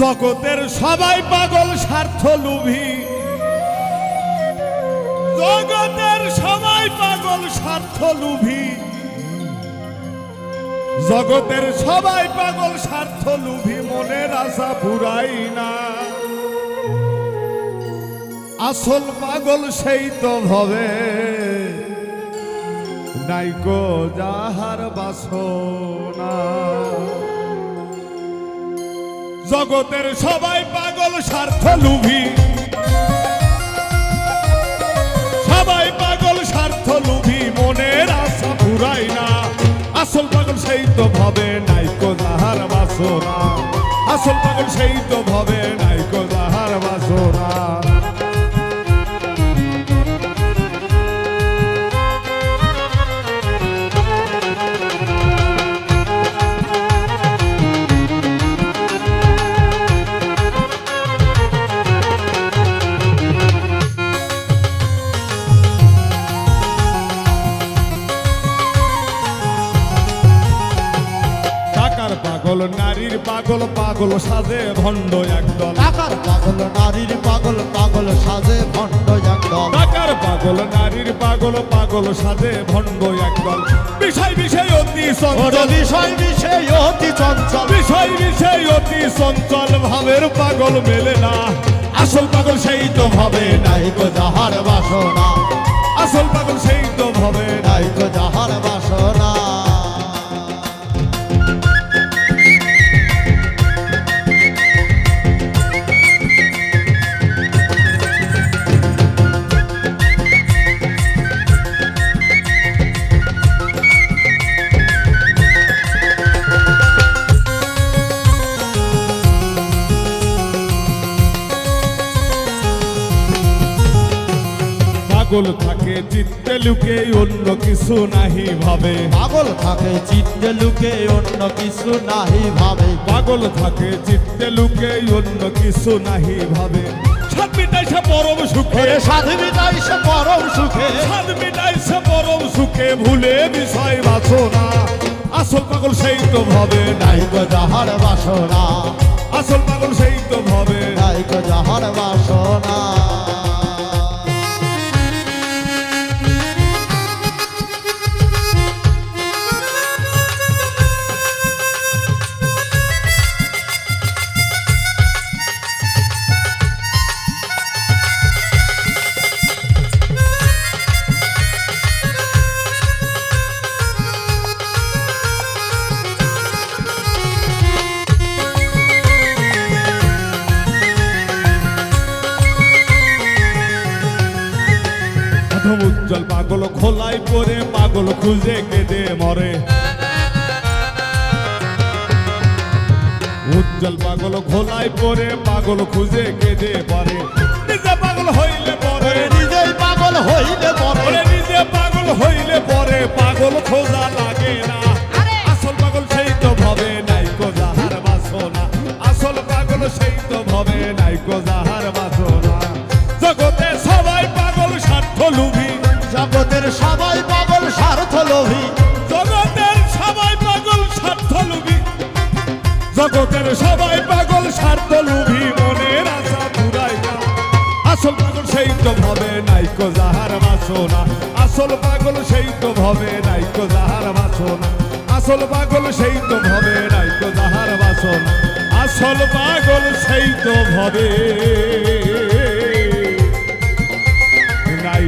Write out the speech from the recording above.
জগতের সবাই পাগল স্বার্থ লুভি। জগতের সবাই পাগল স্বার্থ লুভি। জগতের সবাই পাগল স্বার্থ লুভি, মনের আশা পুরাই না। আসল পাগল সেই তো ভবে নাইকো যাহার বাসনা। জগতের সবাই পাগল, স্বার্থ লুভি। সবাই পাগল, স্বার্থ লুভি, মনের আশা পুরাই না। আসল পাগল সেই তো ভাবে নাইকো তাহার বাসনা। আসল পাগল সেই তো ভাবে নাইকো পাগল নারীর পাগল পাগল সাজে ভণ্ড একদল। টাকার পাগল নারীর পাগল পাগল সাজে ভণ্ড একদম টাকার পাগল নারীর পাগল পাগল সাজে ভণ্ড একদল। বিষয় বিষয় অতি চঞ্চল। বিষয় বিষয় অতি চঞ্চল। বিষয় বিষয় অতি চঞ্চল। ভাবের পাগল মেলে না আসল পাগল সেই তো ভাবে নাই গো যাহার বাসনা। পাগল থাকে চিত্তে লুকে অন্য কিছু নাহি ভাবে। পাগল থাকে চিত্তে লুকে অন্য কিছু নাহি ভাবে। পাগল থাকে চিত্তে লুকে অন্য কিছু নাহি ভাবে। সাত মিটাই সে পরম সুখে। সে পরম সুখে। সাত মিটাই সে পরম সুখে ভুলে বিষয় বাসনা। আসল পাগল সেই তো ভাবে নাই গো যাহার বাসনা। আসল পাগল সেই তো ভাবে। নাই গো যাহার বাসনা। প্রথম উজ্জ্বল পাগল খোলাই পরে পাগল খুঁজে কেঁদে মরে। উজ্জ্বল পাগল খোলাই পরে পাগল খুঁজে কেঁদে পরে পাগল হইলে জগতের সবাই পাগল স্বার্থ লোভী জগতের সবাই পাগল স্বার্থ লোভী জগতের সবাই পাগল স্বার্থ লোভী মনের আশা পুরাই না। আসল পাগল সেই তো ভাবে নাই কো, যাহার বাসনা। আসল পাগল সেই তো ভাবে নাই কো, যাহার বাসনা। আসল পাগল সেই তো ভাবে নাই কো, যাহার বাসনা। আসল পাগল সেই তো ভাবে নাই